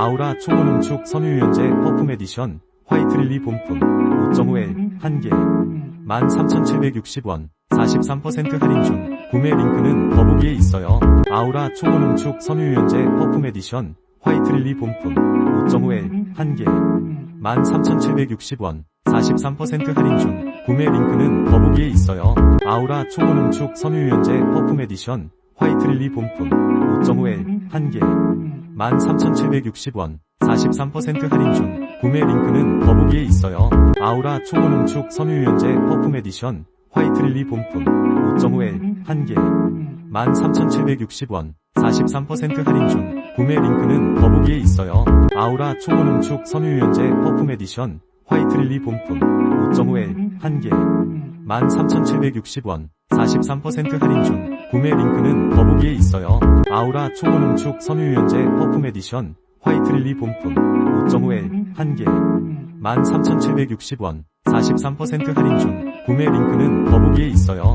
아우라 초고농축 섬유유연제 퍼퓸 에디션 화이트 릴리 본품 5.5L 1개 13,760원 43% 할인 중 구매 링크는 더보기에 있어요. 아우라 초고농축 섬유유연제 퍼퓸 에디션 화이트 릴리 본품 5.5L 1개 13,760원 43% 할인 중 구매 링크는 더보기에 있어요. 아우라 초고농축 섬유유연제 퍼퓸 에디션 화이트 릴리 본품 5.5L 1개 13,760원 43% 할인 중 구매 링크는 더보기에 있어요. 아우라 초고농축 섬유유연제 퍼퓸 에디션 화이트 릴리 본품 5.5L 1개 13,760원 43% 할인 중 구매 링크는 더보기에 있어요. 아우라 초고농축 섬유유연제 퍼퓸 에디션 화이트 릴리 본품 5.5L 1개 13,760원 43% 할인 중 구매 링크는 더보기에 있어요. 아우라 초고농축 섬유유연제 퍼퓸 에디션 화이트 릴리 본품 5.5L 1개 13,760원 43% 할인 중 구매 링크는 더보기에 있어요.